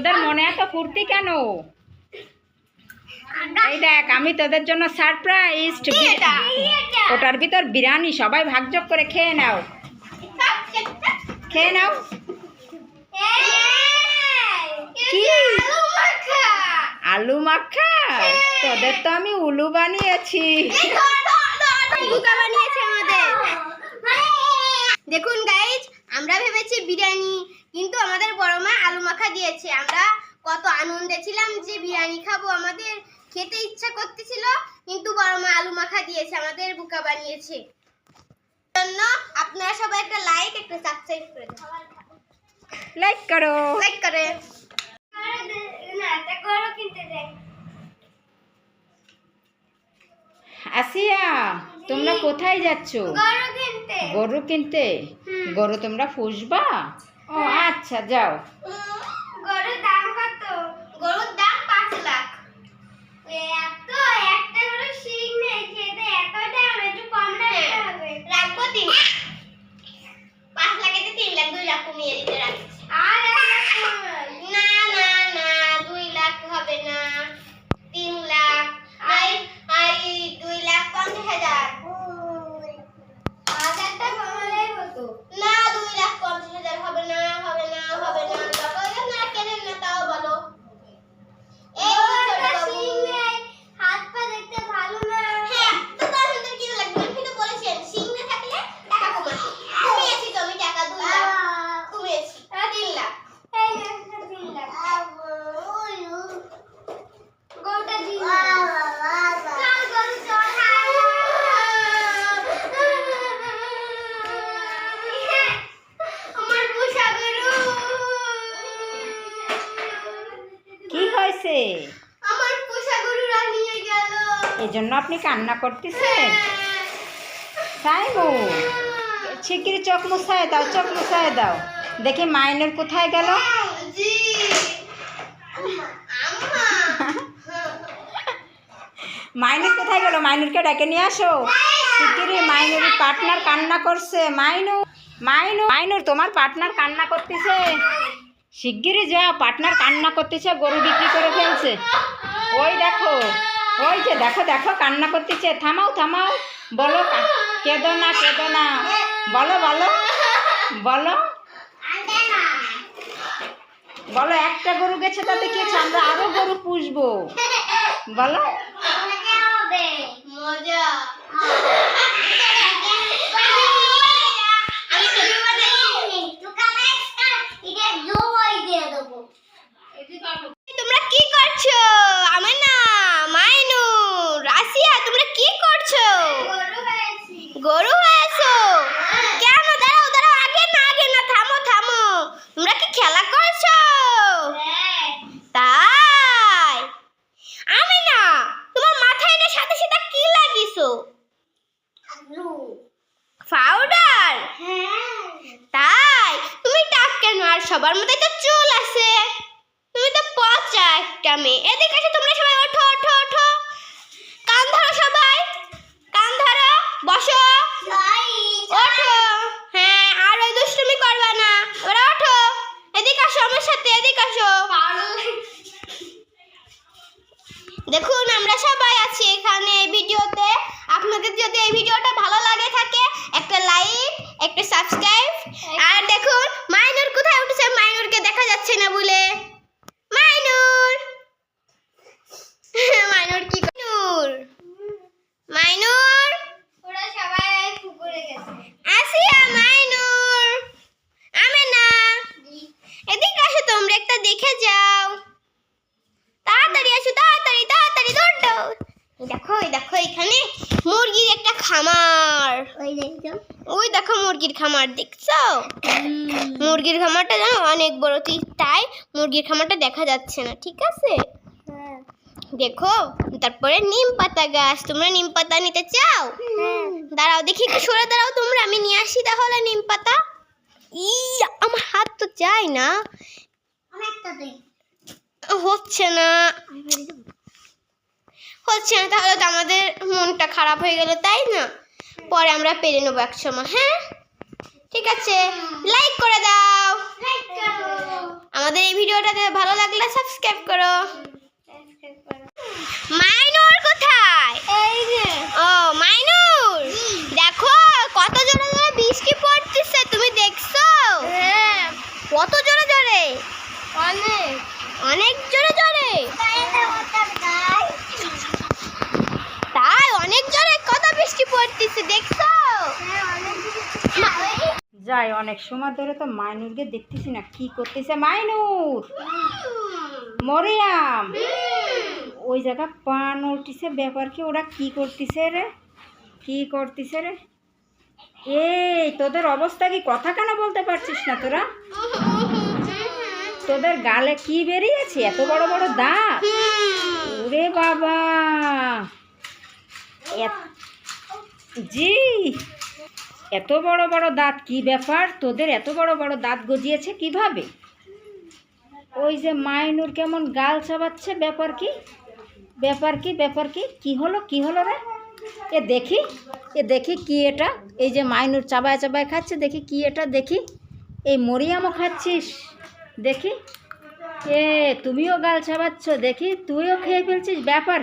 তোদের মনে এত ফুর্তি কেন? এই দেখ আমি তোদের জন্য সারপ্রাইজ ওটার ভিতর বিরিয়ানি সবাই ভাগযোগ করে খেয়ে নাও। খেয়ে নাও। কি? আলু মাখা। তোদের তো আমি উলু বানিয়েছি। আমাদের। দেখুন গাইজ আমরা ভেবেছি বিরিয়ানি কিন্তু আমাদের বড় মা আলু মাখা দিয়েছে। আমরা কত আনন্দে ছিলাম যে বিরিয়ানি খাব। আমাদের খেতে ইচ্ছা করতেছিল কিন্তু বড় মা আলু মাখা দিয়েছে আমাদের বুকা বানিয়েছে। জন্য আপনারা সবাই একটা লাইক একটা সাবস্ক্রাইব করে লাইক করো। লাইক করে। আসিয়া তোমরা কোথায় যাচ্ছ? গরু কিনতে। গরু তোমরা পুষবা? ও আচ্ছা যাও গরুর দাম কত গরুর দাম পাঁচ লাখ এত একটা গরু শিং নেই খেতে এত দাম একটু কম রাখতে হবে রাখব তিন পাঁচ লাখে তিন লাখ দুই লাখ কমিয়ে দিতে রাখছি আর এক লাখ না না না দুই লাখ হবে না তিন লাখ আই আই দুই লাখ পঞ্চাশ হাজার হাজারটা কমালেই হতো না দুই লাখ পঞ্চাশ হাজার হবে না হবে না হবে না যতজন না কেনেন না তাও বলো এই হাত পা দেখতে ভালো না হ্যাঁ তো তার মধ্যে কি লাগবে আপনি তো বলেছেন সিং না থাকলে টাকা কমাতে কমিয়েছি তো আমি টাকা দুই লাখ কমিয়েছি তিন লাখ তিন লাখ গোটা দিন চল গরু চল আমার পোষা গরু কি হয়েছে আমার পোষা গরুরা নিয়ে গেল এই জন্য আপনি কান্না করতেছেন? সাইমু শিগগিরি চোখ মুছায় দাও, চোখ মুছায় দাও। দেখি মাইনের কোথায় গেল? মাইনুর কোথায় গেল? মাইনুরকে ডেকে নিয়ে আসো। শিগগিরি মাইনুর পার্টনার কান্না করছে। মাইনু মাইনু, মাইনুর, তোমার পার্টনার কান্না করতেছে? শিগগিরি যা, পার্টনার কান্না করতেছে, গরু বিক্রি করে ফেলছে। ওই দেখো ওই যে দেখো দেখো, কান্না করতেছে। থামাও থামাও। বলো কেদো না, কেঁদো না। বলো বলো। বলো। বলো, একটা গরু গেছে, তাতে কি? আমরা আরও গরু পুষবো। বলো মজা আমি ভিডিও বানাইনি দোকানে এটা জোই দিয়ে দেবো তোমরা কি করছ আমার না মাইনু রাশিয়া তোমরা কি করছ গরু হয়েছো কেন দাঁড়াও দাঁড়াও আগে না আগে না থামো থামো তোমরা কি খেলা করছ তাই আমি না তোমার মাথায় এটা সাথে সাথে কি লাগিয়েছো পাউডার তাই তুমি টাক কেন আর সবার মধ্যে তো চুল আছে তুমি তো পচা একটা মেয়ে এদিকে এসে তোমরা সবাই ওঠো ওঠো ওঠো কান ধরো সবাই কান ধরো বসো ওঠো হ্যাঁ আর ওই দুষ্টুমি করবা না এবার ওঠো এদিকে আসো আমার সাথে এদিকে আসো দেখুন আমরা সবাই আছি এখানে এই ভিডিওতে আপনাদের যদি এই ভিডিওটা ভালো লাগে থাকে একটা লাইক একটা সাবস্ক্রাইব আর দেখুন মাইনুর কোথায় উঠেছে মাইনুরকে দেখা যাচ্ছে না বলে মাইনুর মাইনুর কি মাইনুর মাইনুর ওরা সবাই পুকুরে গেছে আসিয়া মাইনুর আমেনা এদিকে আসো তোমরা একটা দেখে যাও তাড়াতাড়ি আসো তাড়াতাড়ি তাড়াতাড়ি দৌড় দাও এই দেখো এই দেখো এখানে মুরগির একটা খামার। ওই দেখো মুরগির খামার দেখছ? মুরগির খামারটা জানো অনেক বড় তাই মুরগির খামারটা দেখা যাচ্ছে না ঠিক আছে? দেখো তারপরে নিম পাতা গাছ তোমরা নিম পাতা নিতে চাও? দাঁড়াও দেখি একটু সরে দাঁড়াও তোমরা আমি নিয়ে আসি তাহলে নিম পাতা। ই আমার হাত তো যায় না। হচ্ছে না। হচ্ছে না তাহলে তো আমাদের মনটা খারাপ হয়ে গেল তাই না? পরে আমরা পেরে নেব এক সময় হ্যাঁ? ঠিক আছে লাইক করে দাও। আমাদের এই ভিডিওটাতে ভালো লাগলে সাবস্ক্রাইব করো। মাইনুর কোথায়? ও মাইনুর? দেখো কত জোরে জোরে বৃষ্টি পড়তেছে তুমি দেখছ? হ্যাঁ। কত জোরে জোরে? অনেক। অনেক জোরে জোরে তাই অনেক জোরে কত বৃষ্টি পড়তেছে দেখছ যাই অনেক সময় ধরে তো মাইনুরকে দেখতেছি না। কি করতেছে মাইনুর? মরিয়াম! ওই জায়গা পান উঠতেছে ব্যাপার কি? ওরা কি করতেছে রে? কি করতেছে রে? এই, তোদের অবস্থা কি? কথা কেন বলতে পারছিস না তোরা? তোদের গালে কি বেরিয়েছে এত বড় বড় দাঁত ওরে বাবা! জি! এত বড় বড় দাঁত, কি ব্যাপার? তোদের এত বড় বড় দাঁত গজিয়েছে কীভাবে? ওই যে মাইনুর কেমন গাল চাবাচ্ছে, ব্যাপার কি? ব্যাপার কি ব্যাপার কি? কি হলো কি হলো রে? এ দেখি এ দেখি কি এটা? এই যে মাইনুর চাবায় চাবায় খাচ্ছে, দেখি কি এটা, দেখি। এই মরিয়ামও খাচ্ছিস, দেখি। এ তুমিও গাল চাবাচ্ছ, দেখি, তুইও খেয়ে ফেলছিস, ব্যাপার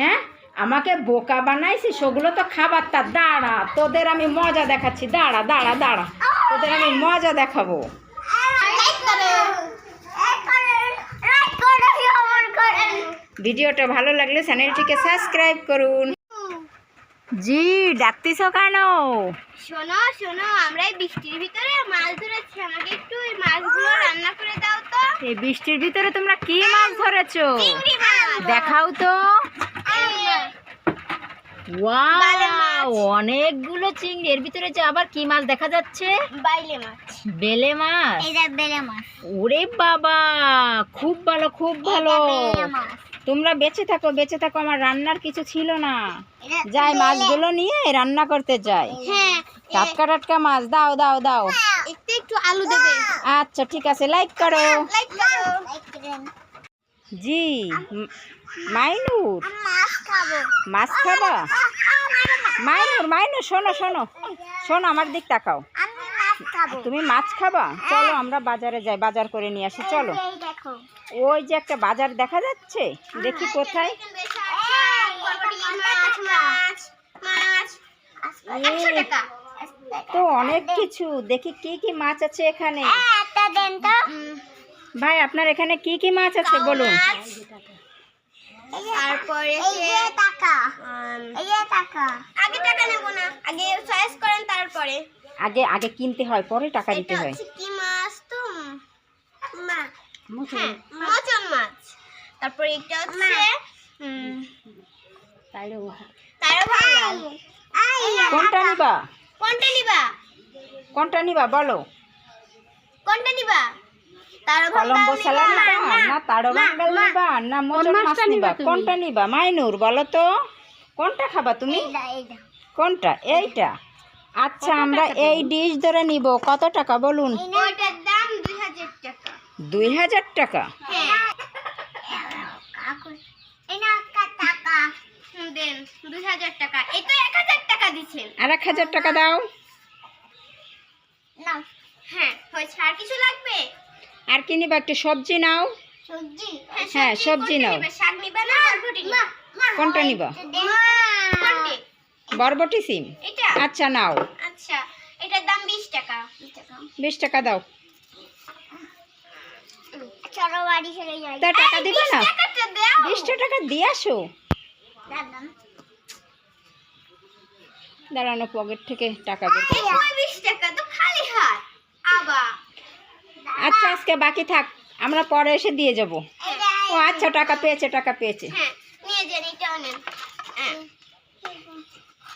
হ্যাঁ? আমাকে বোকা বানাইছিস ওগুলো তো খাবার। তা দাঁড়া তোদের আমি মজা দেখাচ্ছি। দাঁড়া দাঁড়া দাঁড়া। তোদের আমি মজা দেখাবো। ভিডিওটা ভালো লাগলে চ্যানেলটিকে সাবস্ক্রাইব করুন। জি ডাকতিস কেন? শোনো শোনো আমরা এই বৃষ্টির ভিতরে মাছ ধরেছি। আমাকে একটু এই মাছগুলো রান্না করে দাও তো। এই বৃষ্টির ভিতরে তোমরা কি মাছ ধরেছো? চিংড়ি মাছ। দেখাও তো। ওয়াও অনেকগুলো চিংড়ি। এর ভিতরে যে আবার কি মাছ দেখা যাচ্ছে? বাইলে মাছ। বেলে মাছ। এটা বেলে মাছ। ওরে বাবা খুব ভালো খুব ভালো। তোমরা বেঁচে থাকো বেঁচে থাকো। আমার রান্নার কিছু ছিল না। যাই মাছগুলো নিয়ে রান্না করতে যাই। হ্যাঁ টাটকা টাটকা মাছ দাও দাও দাও। একটু একটু আলু দেবে। আচ্ছা ঠিক আছে লাইক করো। লাইক করো। জি মাইনুর। মাছ খাব? মাইনুর মাইনুর শোনো শোনো। শোনো আমার দিক তাকাও। আমি মাছ খাব। তুমি মাছ খাবা? চলো আমরা বাজারে যাই বাজার করে নিয়ে আসি চলো। ওই যে একটা বাজার দেখা যাচ্ছে? দেখি কোথায়? মাছ মাছ মাছ একশো এই, টাকা। তো অনেক কিছু। দেখি কি কি মাছ আছে এখানে? তো। ভাই আপনার এখানে কি কি মাছ আছে বলুন। তারপরে টাকা। টাকা। আগে টাকা নেব না আগে চয়েস করেন তারপরে। আগে আগে কিনতে হয় পরে টাকা দিতে হয়। কি মাছ তো? মাছ হ্যাঁ মোচন মাছ। তারপরে এটা হচ্ছে কোনটা নিবা? কোনটা নিবা? কোনটা নিবা বলো। কোনটা নিবা? কলম্বো সালা নিবা। না তাড়ো বাঙ্গাল নিবা না মোচন মাছ নিবা কোনটা নিবা? মাইনুর বলো তো। কোনটা খাবা তুমি? কোনটা? এইটা। আচ্ছা আমরা এই ডিশ ধরে নিব। কত টাকা বলুন? দুই হাজার টাকা। আর এক হাজার টাকা দাও। হ্যাঁ আর কিছু লাগবে? আর কি নিবা একটু সবজি নাও? সবজি? হ্যাঁ, সবজি নাও। শাক নিবা না বরবটি নিবা? কোনটা নিবা? বরবটি সিম? আচ্ছা নাও। আচ্ছা এটার দাম বিশ টাকা। বিশ টাকা। দাও। চলো বাড়ি চলে যাই। তা টাকা দিবে না? বিশটা টাকা দিয়ে আসো দাঁড়ানো পকেট থেকে টাকা বের টাকা তো খালি হাত। আবার আচ্ছা আজকে বাকি থাক। আমরা পরে এসে দিয়ে যাব। ও আচ্ছা টাকা পেয়েছে টাকা পেয়েছে। হ্যাঁ হ্যাঁ।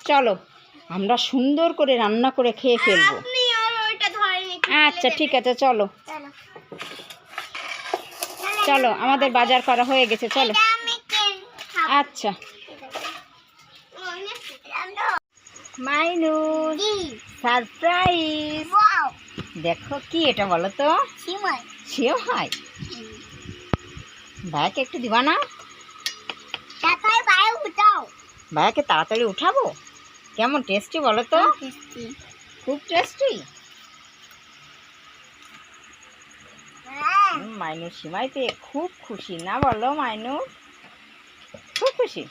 চলো আমরা সুন্দর করে রান্না করে খেয়ে ফেলব। আচ্ছা ঠিক আছে চলো। চলো। আমাদের বাজার করা হয়ে গেছে চলো। আচ্ছা? মাইনুর সারপ্রাইজ! দেখো কি এটা বলো তো? সিমাই। হয় ভাইকে একটু দিবা না? উঠাও। ভাইকে তাড়াতাড়ি উঠাবো? কেমন টেস্টি বলো তো? খুব টেস্টি। হ্যাঁ। হুম, মাইনুর সিমাই খুব খুশি না বলো মাইনুর খুব খুশি?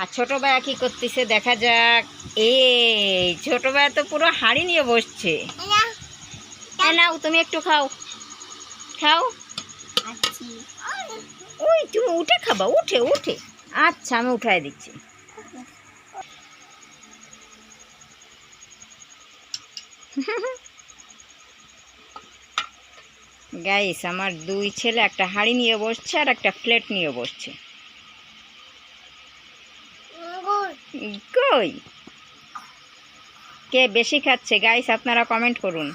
আর ছোট ভাইয়া কি করতেছে? দেখা যাক। এই ছোট ভাইয়া তো পুরো হাঁড়ি নিয়ে বসছে। নাও তুমি একটু খাও। খাও? ওই তুমি উঠে খাবা উঠে উঠে। আচ্ছা আমি উঠাই দিচ্ছি। গাইস আমার দুই ছেলে একটা হাঁড়ি নিয়ে বসছে আর একটা প্লেট নিয়ে বসছে। কই? কে বেশি খাচ্ছে? গাইস আপনারা কমেন্ট করুন।